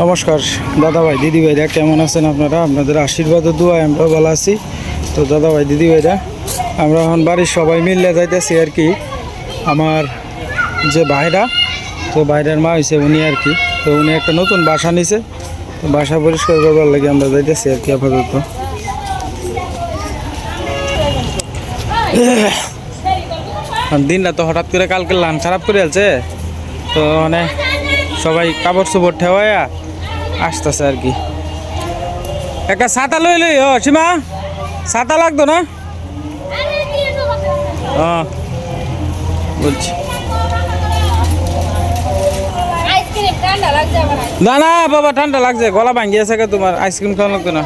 নমস্কার দাদা ভাই দিদি ভাইরা কেমন আছেন আপনারা? আপনাদের আশীর্বাদ দোয়ায় আমরা ভালো আছি। তো দাদা ভাই দিদি ভাইরা আমরা এখন বাড়ির সবাই মিললে যাইতেছি আর কি। আমার যে ভাইরা, তো বাইরের মা হয়েছে উনি আর কি। তো উনি একটা নতুন বাসা নিছে। তো বাসা পরিষ্কার করবার লাগে আমরা যাইতেছি আর কি আপাতত। দিনটা তো হঠাৎ করে কালকে লান খারাপ করে আছে তো মানে সবাই কাপড় চোপড় ঠেওয়াইয়া আসতেছে আর কি। একটা ছাতা লই লই ও সীমা। ছাতা লাগতো না? বলছি। না না বাবা ঠান্ডা লাগছে গলা ভাঙ্গি আছে তোমার আইসক্রিম খাওয়া লাগতো না।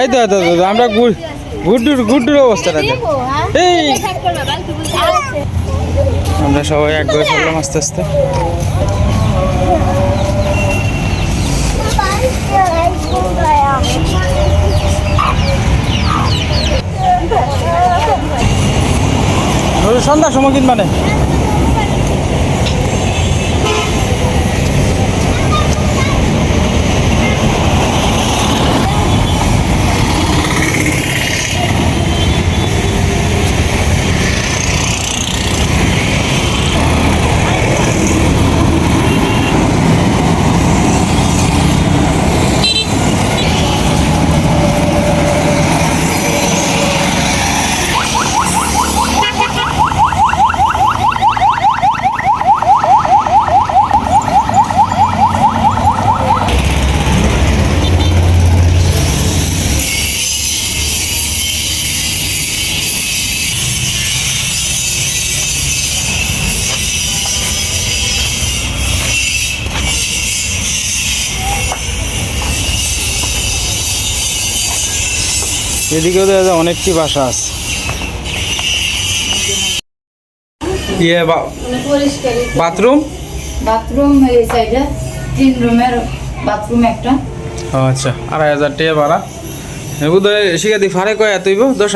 এই তো, আমরা গুড গুড্ডুর গুড্ডুর অবস্থাটা এই আমরা সবাই এক করে চললাম আস্তে আস্তে। সন্ধ্যা সময় কিন এদিকেও দেখা যায় অনেকটি বাসা আছে। ইয়ে বা- বাথরুম? বাথরুম এই সাইডে তিন রুমের বাথরুম একটা। ও আচ্ছা আড়াই হাজার টাকা ভাড়া। বোধহয় শিখাতি ফারে কয় তুইব দশ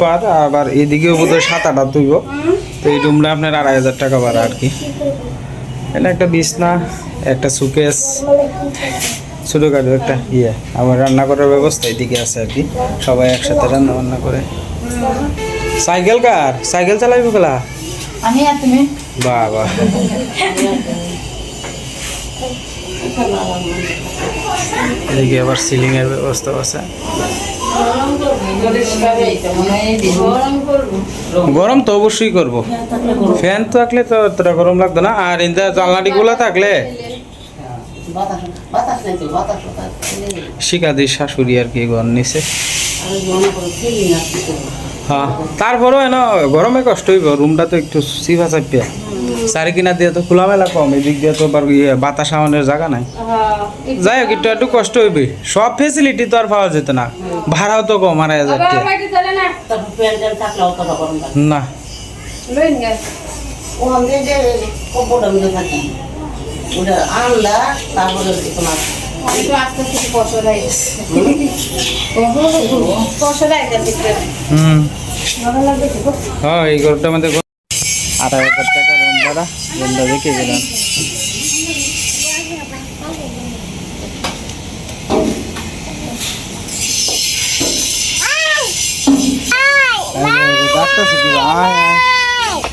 পার আবার এদিকেও বোধহয় সাত আট হাত তুইব তো এই রুমটা আপনার আড়াই হাজার টাকা ভাড়া আর কি। এটা একটা বিছনা একটা সুকেস ছোটোখাটো একটা ইয়ে। আবার রান্না করার ব্যবস্থা এদিকে আছে আর কি। সবাই একসাথে রান্না বান্না করে। সাইকেল কার? সাইকেল চালাইব গেলা বাহ এদিকে আবার সিলিং এর ব্যবস্থা আছে। গরম তো অবশ্যই করব। ফ্যান তো থাকলে তো অতটা গরম লাগতো না। আর ইন্দা জানলাটি গুলা থাকলে বাতাস বাতাস নাই তো বাতাস বাতাস শিকাদির শাশুড়ি আর কি ঘর নিছে। মনে হ্যাঁ তারপরেও এন গরমে কষ্ট হইব রুমটা তো একটু সিফা চাপিয়া। চারি কিনা দিয়ে তো খোলামেলা কম এদিক দিয়ে তো আবার ইয়ে বাতাস আমাদের জায়গা নাই। যাই হোক একটু একটু কষ্ট হইবে। সব ফেসিলিটি তো আর পাওয়া যেত না। ভাড়াও তো কম আড়াই হাজার না। ওটা আনলা তারপরে তোমার হুম হ্যাঁ এই ঘরটার মধ্যে ঘর- আড়াই হাজার টাকা রুম ভাড়া রুমটা দেখে গেলাম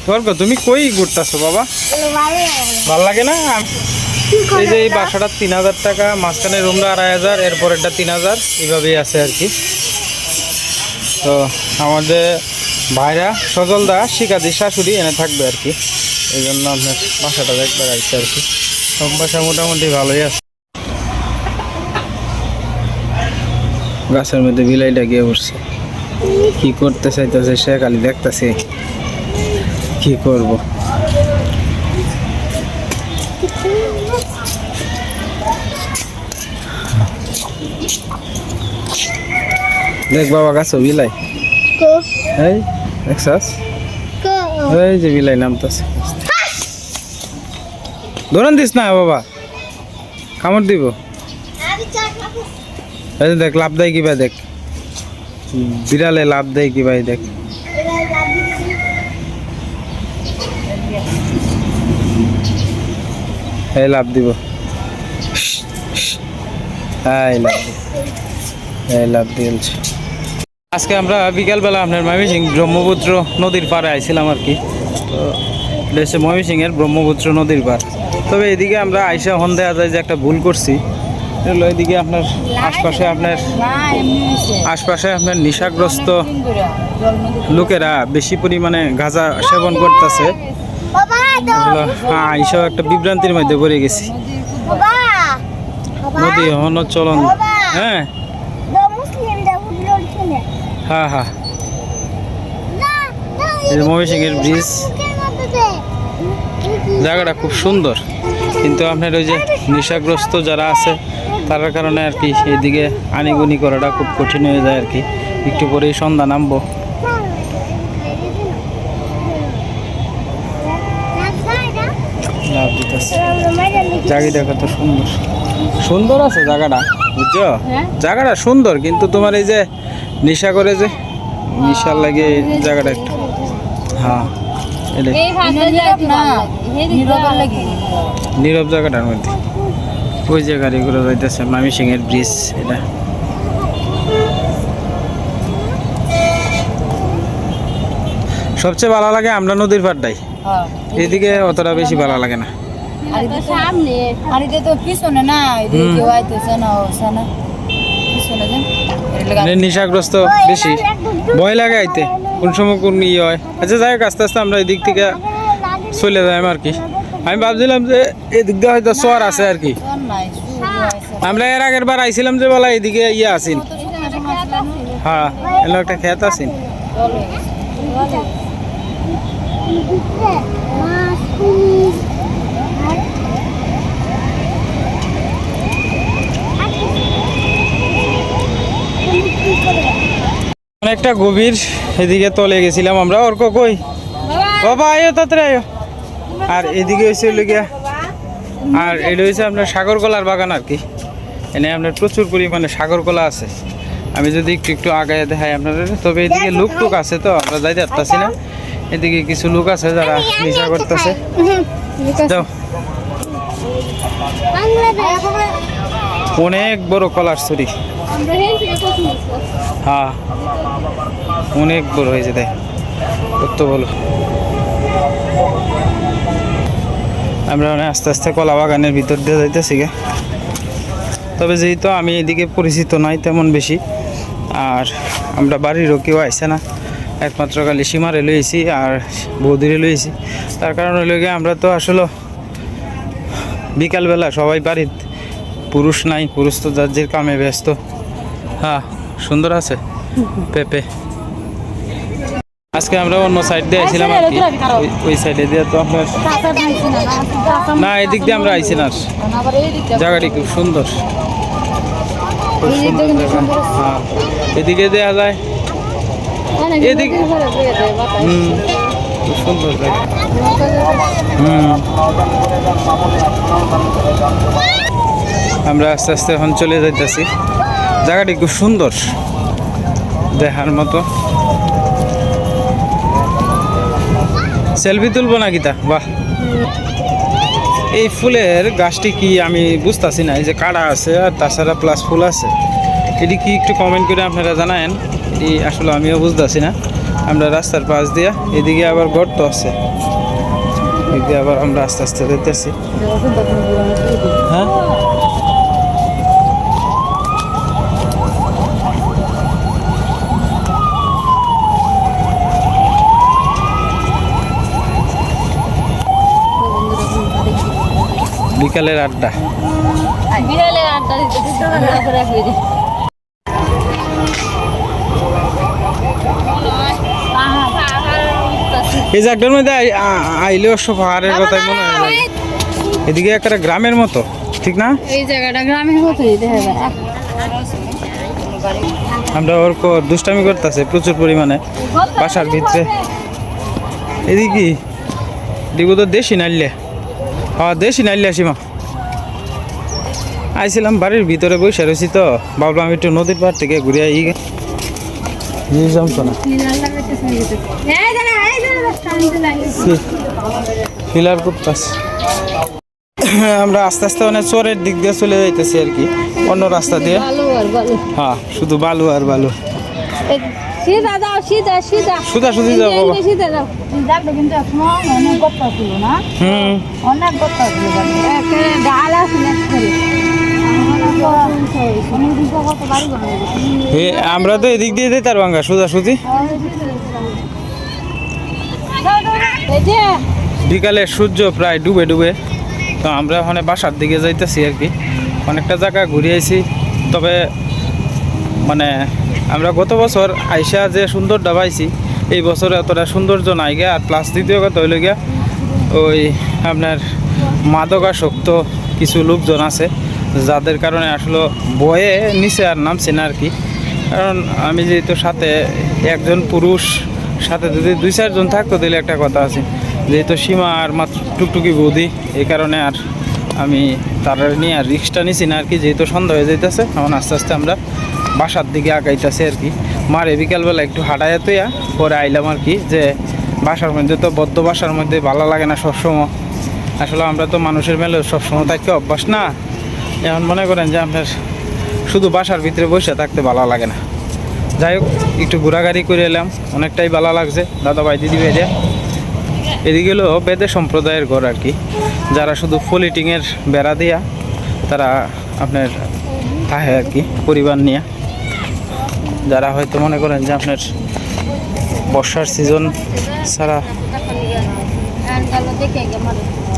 স্বর্গ তুমি কই ঘুরতেছো বাবা? ভালো লাগে না? এই যে এই বাসাটা তিন হাজার টাকা, মাঝখানে রুমটা আড়াই হাজার এরপরেরটা তিন হাজার, এইভাবেই আছে আর কি। তো আমাদের ভাইরা সজলদা শিকাদি শাশুড়ি, এনে থাকবে আর কি। এই জন্য আপনার বাসাটা দেখবার আসছে আর কি। সব বাসা মোটামুটি ভালোই আছে। গাছের মধ্যে বিলাইটা গিয়ে বসছে কি করতে চাইতেছে সে খালি দেখতেছে। কি করব? দেখ বাবা গাছ বিলাই। এই দেখছাস? এই যে বিলাই নামতেছে। ধরেন দিস না বাবা। কামড় দিব। এই দেখ লাভ দেয় কিবা দেখ। বিড়ালে লাভ দেয় কি ভাই দেখ। এই লাভ দিব। এই লাভ আজকে আমরা বিকালবেলা আপনার ময়মনসিং ব্রহ্মপুত্র নদীর পাড়ে আইছিলাম আর কি। তো এটা হচ্ছে ময়মনসিংহের ব্রহ্মপুত্র নদীর পাড়। তবে এদিকে আমরা আইসা হন দেওয়া যায় যে একটা ভুল করছি। এদিকে আপনার আশপাশে আপনার আশপাশে আপনার নেশাগ্রস্ত লোকেরা বেশি পরিমাণে গাঁজা সেবন করতেছে। হ্যাঁ আইসাও একটা বিভ্রান্তির মধ্যে পড়ে গেছি। নদী হন চলন। হ্যাঁ। হ্যাঁ হ্যাঁ। এই যে ময়মনসিংহের ব্রিজ। জায়গাটা খুব সুন্দর। কিন্তু আপনার ওই যে নেশাগ্রস্ত যারা আছে তার কারণে আর কি এদিকে আনিগুনি করাটা খুব কঠিন হয়ে যায় আর কি। একটু পরেই সন্ধ্যা নামবো লাভ দিতেছে জায়গাটা কত সুন্দর। সুন্দর আছে জায়গাটা বুঝছ? জায়গাটা সুন্দর কিন্তু তোমার এই যে নেশা করে যে নেশার লাগে জায়গাটা একটু। হ্যাঁ নীরব জায়গাটার মধ্যে। ওই যে গাড়িগুলো যাইতেছে মামি সিং এর ব্রিজ এটা। সবচেয়ে ভালো লাগে আমরা নদীর পাড়টাই। হ্যাঁ। এদিকে অতটা বেশি ভালো লাগে না। সামনে। আর এটা তো পিছনে না এদিকে কেউ আইতেছে না হচ্ছে না। পিছনে যান। এর লাগা- মানে নেশাগ্রস্ত বেশি। ভয় লাগে আইতে। কোন সময় কোন ইয়ে হয়। আচ্ছা যাই হোক আস্তে আস্তে আমরা এদিক থেকে চলে যাই আর কি। আমি ভাবছিলাম যে এদিক দিয়ে হয়তো চর আছে আর কি। হয়েছে। আমরা এর আগের বার আইছিলাম যে বলা এদিকে ইয়ে আসিন। হ্যাঁ এলো একটা খেত আসিন অনেকটা গভীর এদিকে তলে গেছিলাম আমরা। অর্ক কই? বাবা আয়ো তাড়াতাড়ি আয়ো। আর এদিকে হয়েছে হলো গিয়া আর এটা হয়েছে আপনার সাগর কলার বাগান আর কি। এনে আপনার প্রচুর পরিমাণে সাগর কলা আছে। আমি যদি একটু একটু আগায় দেখাই আপনাদের তবে এদিকে লুক টুক আছে তো আমরা যাইতে পারতাছি না। এদিকে কিছু লোক আছে যারা নেশা করতেছে। যাও। অনেক বড় কলার প্রথম হ্যাঁ। অনেক বড় হয়েছে দেখ। কত বলো। আমরা মানে আস্তে আস্তে কলা বাগানের ভিতর দিয়ে যাইতেছি গে। তবে যেহেতু আমি এদিকে পরিচিত নাই তেমন বেশি, আর আমরা বাড়িরও কেউ আইসে না। একমাত্র খালি সীমারে লইছি আর বৌদিরে লইছি। তার কারণ হইল গিয়ে আমরা তো আসলে বিকালবেলা সবাই বাড়ির পুরুষ নাই পুরুষ তো যার কামে ব্যস্ত। হ্যাঁ সুন্দর আছে পেপে। আজকে আমরা অন্য সাইড দিয়ে আইছিলাম আর কি। ওই- সাইডে দিয়ে তো আপনার না এদিক দিয়ে আমরা আইছি না জায়গাটি খুব সুন্দর। খুব সুন্দর। হ্যাঁ এদিকে দেওয়া যায়। এদিকে হুম খুব সুন্দর জায়গা। হুম। আমরা আস্তে আস্তে এখন চলে যাইতেছি। জায়গাটি খুব সুন্দর। দেখার মতো। সেলফি তুলবো না গীতা বাহ। এই ফুলের গাছটি কি আমি বুঝতেছি না, এই যে কাড়া আছে আর তাছাড়া প্লাস ফুল আছে। এটি কি একটু কমেন্ট করে আপনারা জানায়েন? এটি আসলে আমিও বুঝতেছি না। আমরা রাস্তার পাশ দিয়া এদিকে আবার গর্ত আছে। এদিকে আবার আমরা আস্তে আস্তে যেতেছি হ্যাঁ? বিকালের আড্ডা। বিড়ালের আড্ডা এই জায়গাটার মধ্যে আইলে অবশ্য পাহাড়ের কথাই মনে হয়। এদিকে একটা গ্রামের মতো ঠিক না? এই জায়গাটা গ্রামের মতোই দেখা যায়। আমরা ওর দুষ্টামি করতেছে প্রচুর পরিমাণে বাসার ভিতরে। এদিকে এদিকে তো দেশি নাইলে দেশি নাইলে আসিমা। আইছিলাম বাড়ির ভিতরে বসে রয়েছি তো। ভাবলাম একটু নদীর পাড় থেকে ঘুরে আই। করতেছে আমরা আস্তে আস্তে মানে চরের দিক দিয়ে চলে যাইতেছি আর কি। অন্য রাস্তা দিয়ে। হ্যাঁ শুধু বালু আর বালু। সিধা যাও সিধা সিধা। সুদা সুদি যাও বাবা। সিধা যাও যাবে কিন্তু এখন অনেক গপ্পা ছিল না? হুম। অনেক গপ্পা ছিল একেবারে ডাল আমরা তো এদিক দিয়ে দিই তার ভাঙ্গা সুদা সুদি বিকালে সূর্য প্রায় ডুবে ডুবে তো আমরা ওখানে বাসার দিকে যাইতেছি আর কি। অনেকটা জায়গা ঘুরিয়েছি তবে মানে আমরা গত বছর আইসা যে সুন্দর পাইছি, এই বছর এতটা সৌন্দর্য নাই গে। আর প্লাস দ্বিতীয় কথা হইল গিয়া, ওই আপনার মাদকাসক্ত কিছু লোকজন আছে, যাদের কারণে আসলে বয়ে নিচে আর নামছে না আর কি। কারণ আমি যেহেতু সাথে একজন পুরুষ, সাথে যদি দুই চারজন থাকতো দিলে একটা কথা আছে, যেহেতু সীমা আর মাত্র টুকটুকি বৌদি, এই কারণে আর আমি তার নিয়ে আর রিক্সটা নিছি না আর কি, যেহেতু সন্ধ্যা হয়ে যাইতেছে এখন আস্তে আস্তে আমরা বাসার দিকে আগাইতেছি আর কি। মারে বিকালবেলা একটু হাঁটাইয়া তুইয়া পরে আইলাম আর কি যে বাসার মধ্যে তো বদ্ধ বাসার মধ্যে ভালো লাগে না সবসময়। আসলে আমরা তো মানুষের মেলে সবসময় থাকতে অভ্যাস না। এখন মনে করেন যে আপনার শুধু বাসার ভিতরে বসে থাকতে ভালো লাগে না। যাই হোক, একটু ঘোরাঘুরি করে এলাম, অনেকটাই ভালো লাগছে। দাদা ভাই দিদি ভাই এদিকে হলো বেদে সম্প্রদায়ের ঘর আর কি। যারা শুধু ফলিটিংয়ের বেড়া দিয়া, তারা আপনার থাকে আর কি, পরিবার নিয়ে। যারা হয়তো মনে করেন যে আপনার বর্ষার সিজন ছাড়া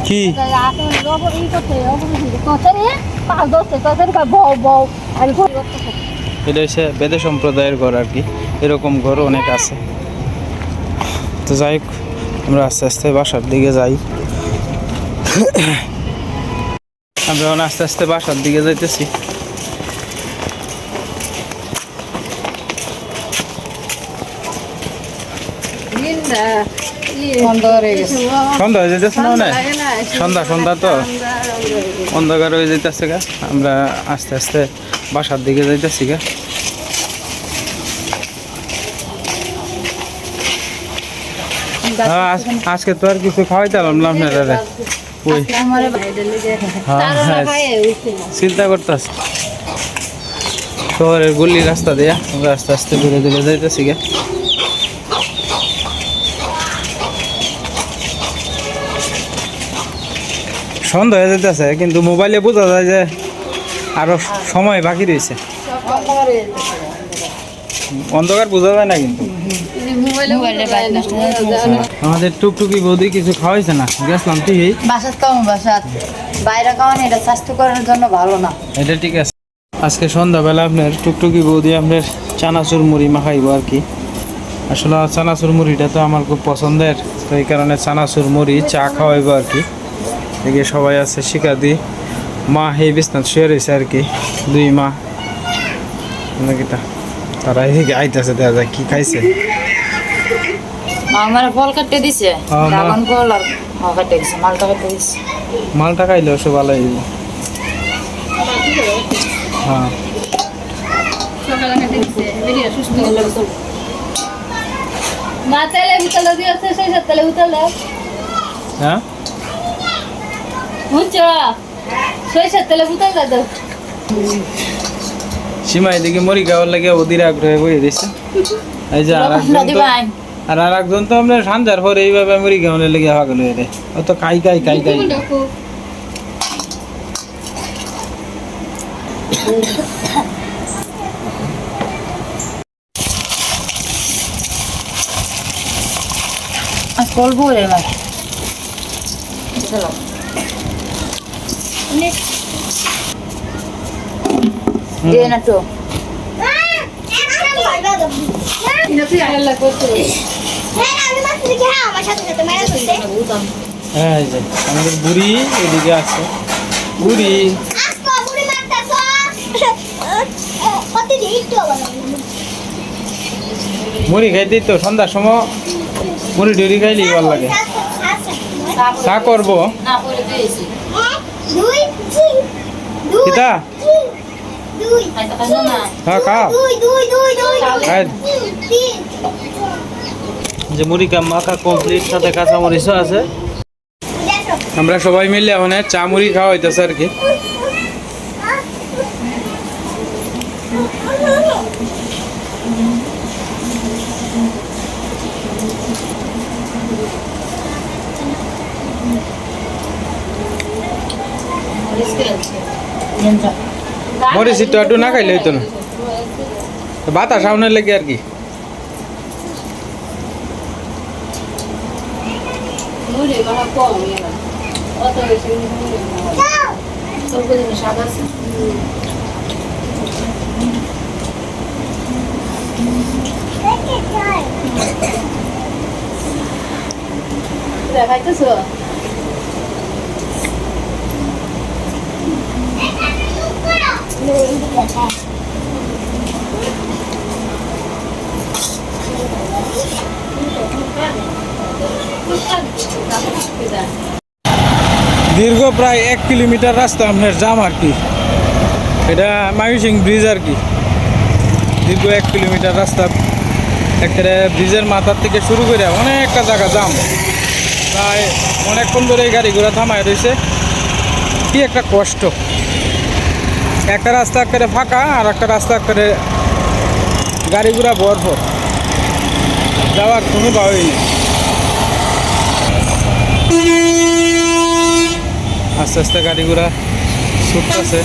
কি? এটা হচ্ছে বেদে সম্প্রদায়ের ঘর আর কি। এরকম ঘর অনেক আছে। তো যাই হোক, আমরা আস্তে আস্তে বাসার দিকে যাই। আমরা আস্তে আস্তে বাসার দিকে যাইতেছি। সন্ধ্যা হয়ে যেতেছে না সন্ধ্যা সন্ধ্যা তো? অন্ধকার হয়ে যাইতেছে গা। আমরা আস্তে আস্তে বাসার দিকে যাইতেছি গা। হ্যাঁ, আজকে তো আর কিছু খাওয়াইতাম না আপনারা রে। ওই। হ্যাঁ, হ্যাঁ, চিন্তা করতেছি। শহরের গলি রাস্তা দিয়া আমরা আস্তে আস্তে ঘুরে ঘুরে যাইতেছি গা। সন্ধ্যা হয়ে যেতেছে কিন্তু মোবাইলে বোঝা যায় যে আরও সময় বাকি রয়েছে। অন্ধকার বোঝা যায় না কিন্তু। আমাদের টুকটুকি বৌদি কিছু খাওয়াইছে না? গেছিলাম ঠিকই বাসাত কম বাসাত বাইরে খাওয়ানো এটা স্বাস্থ্যকরের জন্য ভালো না। এটা ঠিক আছে। আজকে সন্ধ্যাবেলা আপনার টুকটুকি বৌদি আপনার চানাচুর মুড়ি মাখাইবো আর কি। আসলে চানাচুর মুড়িটা তো আমার খুব পছন্দের তো এই কারণে চানাচুর মুড়ি চা খাওয়াইবো আর কি। এদিকে সবাই আছে শিকাদি। মা এই বিছনাথ শুয়ে রয়েছে আর কি দুই মা। নাকিটা তারা এদিকে আইতেছে দেখা যায় কি খাইছে। আমার ফল কাটতে দিছে। ড্রাগন ফল আর কাটতে দিছে মালটা কাটতে দিছে। মালটা খাইলে সব ভালো হইব হ্যাঁ। মা তেলে উতলে দিয়েছে সেই তেলে উতলে। হ্যাঁ? বুঝছ সরিষার তেলে সীমা এদিকে মরি খাওয়ার লাগে অধীর আগ্রহে বই দিছে। এই যে আর আর একজন তো আমরা সান্জার পরে এইভাবে মরি খাওয়ানোর লেগে পাগল হয়ে রে ও তো কাই কাই কাই কাই। আজ বলব রে ভাই। হ্যাঁ আমাদের বুড়ি এদিকে আছে বুড়ি মুড়ি খাইতেই তো সন্ধ্যার সময় মুড়ি টুড়ি খাইলি ভালো লাগে চা করব না হ্যাঁ খা খাই। যে মুড়িকা মাখা কমপ্লিট সাথে কাঁচা মরিচও আছে। আমরা সবাই মিলে এখন চা মুড়ি খাওয়া হইতেছে আর কি। মরিচ একটু একটু না খাইলে হইতো না। বাতাস সামনে লেগে আর কি। মুড়ি মাখা কম এরা। অত বেশি মুড়ি মাখা। সবগুলো জিনিস স্বাদ আছে দেখাইতেছো দীর্ঘ প্রায় এক কিলোমিটার রাস্তা আপনার জাম আর কি। এটা মায়ুসিং ব্রিজ আর কি। দীর্ঘ এক কিলোমিটার রাস্তা। একেবারে ব্রিজের মাথার থেকে শুরু করে অনেকটা জায়গা জাম। প্রায় অনেকক্ষণ ধরে এই গাড়ি ঘোড়া থামায় রয়েছে। কি একটা কষ্ট। একটা রাস্তা একেবারে ফাঁকা আর একটা রাস্তা একেবারে গাড়ি ঘোড়া ভরপুর। যাওয়ার কোনো ভাবেই নেই। আস্তে আস্তে গাড়ি ঘোড়া ছুটতেছে।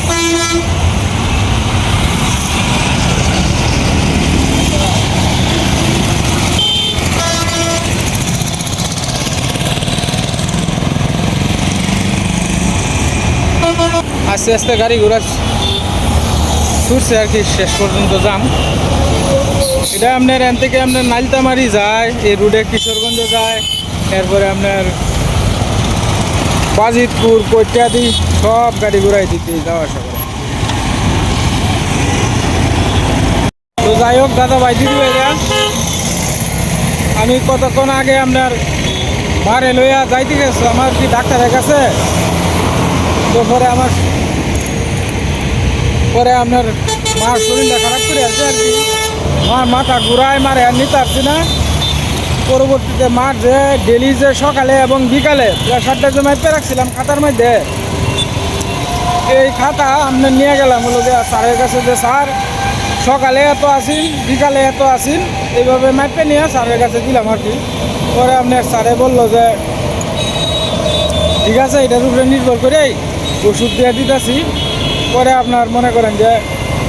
আস্তে আস্তে গাড়ি ঘোড়া ছুটছে আর কি, শেষ পর্যন্ত যাম। এটা আপনার এন থেকে আপনার নাইলতামারি যায়, এই রুটে কিশোরগঞ্জ যায়, এরপরে আপনার বাজিতপুর কৈত্যাদি সব গাড়ি ঘোড়াই দিতে যাওয়া আসা করে। তো যাই হোক, দাদা ভাই, দিদি ভাইরা আমি কতক্ষণ আগে আপনার মারে লইয়া যাইতে গেছো? আমার কি ডাক্তারের কাছে তো পরে আমার পরে আপনার মার শরীরটা খারাপ করে আছে আর কি। মার মাথা ঘুরায়, মারে, আর নিতে পারছি না। পরবর্তীতে মার যে ডেলি যে সকালে এবং বিকালে প্রেশারটা যে মাইপে রাখছিলাম খাতার মধ্যে। এই খাতা আমরা নিয়ে গেলাম হলো যে স্যারের কাছে যে, স্যার, সকালে এত আসিন বিকালে এত আসিন এইভাবে মাইপে নিয়ে স্যারের কাছে দিলাম আর কি। পরে আপনার স্যারে বলল যে, ঠিক আছে, এটার উপরে নির্ভর করেই ওষুধ দিয়ে দিতেছি। পরে আপনার মনে করেন যে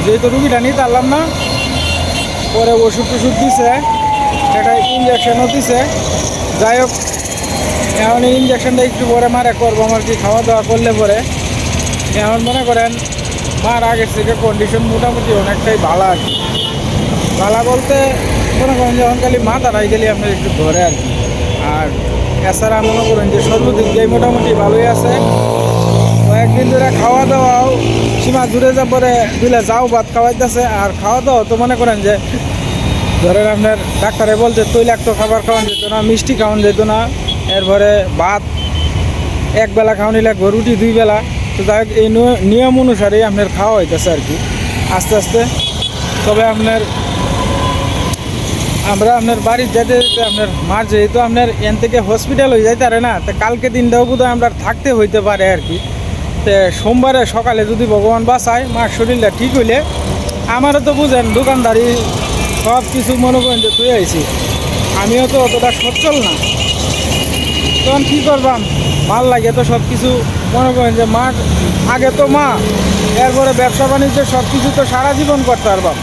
যেহেতু রুগীটা নিতে পারলাম না, পরে ওষুধ টষুধ দিছে একটা ইঞ্জেকশনও দিছে। যাই হোক, এখন ইঞ্জেকশনটা একটু পরে মারে করব, আমার কি খাওয়া দাওয়া করলে পরে। এখন মনে করেন, মার আগের থেকে কন্ডিশন মোটামুটি অনেকটাই ভালো আর কি। ভালো বলতে, মনে করেন যখন খালি মাথাটাই গেলে আপনার একটু ধরে আর কি। আর এছাড়া মনে করেন যে সর্বদিক দিয়ে মোটামুটি ভালোই আছে। কয়েকদিন ধরে খাওয়া দাওয়াও সীমা দূরে যা পরে দিলে যাও, ভাত খাওয়াইতেছে। আর খাওয়া দাওয়া তো মনে করেন যে, ধরেন আপনার ডাক্তারে বলছে, তৈলাক্ত খাবার খাওয়ান যেত না, মিষ্টি খাওয়ান যেত না। এরপরে ভাত এক বেলা খাওয়ানি লাগবে রুটি দুই বেলা। তো যাই এই নিয়- নিয়ম অনুসারেই আপনার খাওয়া হইতেছে আর কি। আস্তে আস্তে। তবে আপনার, আমরা আপনার বাড়ির যেতে যেতে আপনার মার যেহেতু আপনার এন থেকে হসপিটাল হয়ে যাইতে পারে না, তো কালকে দিনটাও বোধ হয় আমরা থাকতে হইতে পারে আর কি। সোমবারে সকালে যদি ভগবান বাঁচায়, মার শরীরটা ঠিক হইলে আমারও তো বুঝেন, দোকানদারি সব কিছু মনে করেন যে তুই আইছি। আমিও তো অতটা সচ্ছল না। তখন কী করবাম? ভালো লাগে তো সব কিছু। মনে করেন যে মার, আগে তো মা, এরপরে ব্যবসা বাণিজ্য, সব কিছু তো সারা জীবন করতে পারবাম।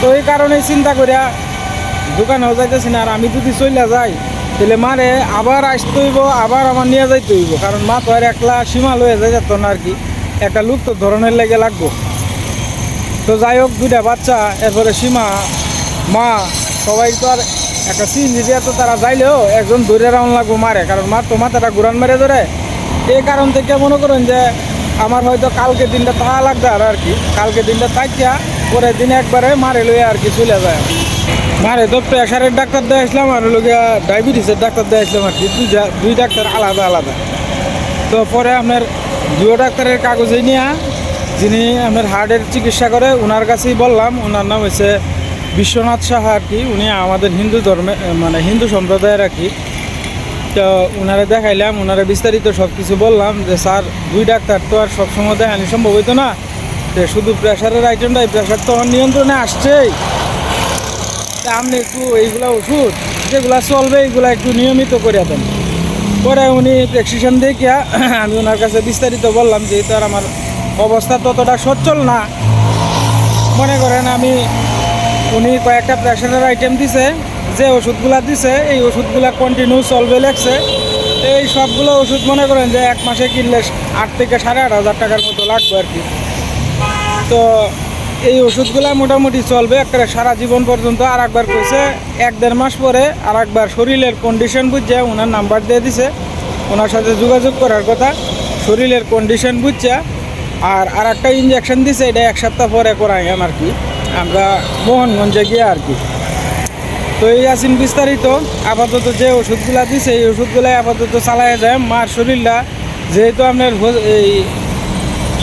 তো এই কারণেই চিন্তা করিয়া দোকানেও যাইতেছি না, আর আমি যদি চলে যাই তাহলে মারে আবার আসতে হইব, আবার আমার নিয়ে যাইতে হইব। কারণ মা তো আর একলা সীমা লয়ে যাই যেত না আর কি। একটা লোক তো ধরনের লেগে লাগবো। তো যাই হোক, দুইটা বাচ্চা, এরপরে সীমা, মা, সবাই তো আর একটা সিএনজি দিয়ে তো তারা যাইলেও একজন ধরে রাউন লাগবো মারে। কারণ মার তো মাথাটা ঘুরান মেরে ধরে। এই কারণ থেকে মনে করেন যে আমার হয়তো কালকে দিনটা তাহা লাগবে আর আর কি। কালকে দিনটা তাকিয়া পরের দিন একবারে মারে লইয়া আর কি চলে যায়। মারে তো প্রেশারের ডাক্তার দিয়ে আসলাম আর হলো ডায়াবেটিসের ডাক্তার দিয়ে আসলাম আর কি। দুই ডাক্তার আলাদা আলাদা। তো পরে আপনার দুটো ডাক্তারের কাগজে নিয়ে যিনি আমার হার্টের চিকিৎসা করে ওনার কাছেই বললাম ওনার নাম হচ্ছে বিশ্বনাথ সাহা আর কি। উনি আমাদের হিন্দু ধর্মে মানে হিন্দু সম্প্রদায়ের আর কি। তো ওনারা দেখাইলাম ওনারা বিস্তারিত সব কিছু বললাম যে, স্যার, দুই ডাক্তার তো আর সবসময় দেখানি সম্ভব হইতো না। শুধু প্রেশারের আইটেমটাই প্রেশার তো আমার নিয়ন্ত্রণে আসছেই। আপনি একটু এইগুলা ওষুধ যেগুলা চলবে, এইগুলা একটু নিয়মিত করে দেন। পরে উনি প্রেসক্রিপশন দেখিয়া আমি ওনার কাছে বিস্তারিত বললাম, যেহেতু আর আমার অবস্থা ততটা সচ্ছল না, মনে করেন আমি উনি কয়েকটা প্রেশারের আইটেম দিছে, যে ওষুধগুলা দিছে, এই ওষুধগুলা কন্টিনিউ চলবে লাগছে এই সবগুলো ওষুধ মনে করেন যে এক মাসে কিনলে আট থেকে সাড়ে আট হাজার টাকার মতো লাগবে আর কি। তো এই ওষুধগুলা মোটামুটি চলবে একটা সারা জীবন পর্যন্ত। আর একবার কইছে, এক দেড় মাস পরে আর একবার শরীরের কন্ডিশন বুঝছে ওনার নাম্বার দিয়ে দিছে। ওনার সাথে যোগাযোগ করার কথা, শরীরের কন্ডিশন বুঝছে। আর আর একটা ইঞ্জেকশন দিছে, এটা এক সপ্তাহ পরে করাই আর কি। আমরা মোহনগঞ্জে গিয়ে আর কি। তো এই আছেন বিস্তারিত। আপাতত যে ওষুধগুলা দিছে, এই ওষুধগুলাই আপাতত চালায় যায়। মার শরীরটা যেহেতু আপনার এই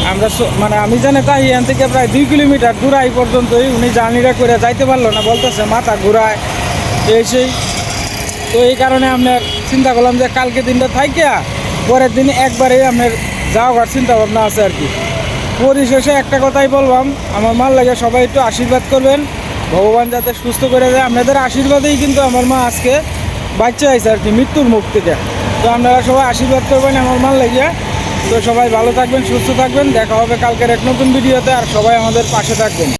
আমরা মানে আমি জানি তাই এখান থেকে প্রায় দুই কিলোমিটার দূর এই পর্যন্তই উনি জার্নিটা করে যাইতে পারল না, বলতেছে, মাথা ঘুরায়। এই সেই। তো এই কারণে আপনার চিন্তা করলাম যে কালকে দিনটা থাইকিয়া পরের দিন একবারেই আপনার যাওয়ার চিন্তা ভাবনা আছে আর কি। পরিশেষে একটা কথাই বললাম, আমার মার লাগে সবাই একটু আশীর্বাদ করবেন, ভগবান যাতে সুস্থ করে দেয়। আপনাদের আশীর্বাদেই কিন্তু আমার মা আজকে বাচ্চা হয়েছে আর কি, মৃত্যুর মুখ থেকে। তো আপনারা সবাই আশীর্বাদ করবেন আমার মার লাগিয়া তো সবাই ভালো থাকবেন, সুস্থ থাকবেন। দেখা হবে কালকের এক নতুন ভিডিওতে আর সবাই আমাদের পাশে থাকবেন।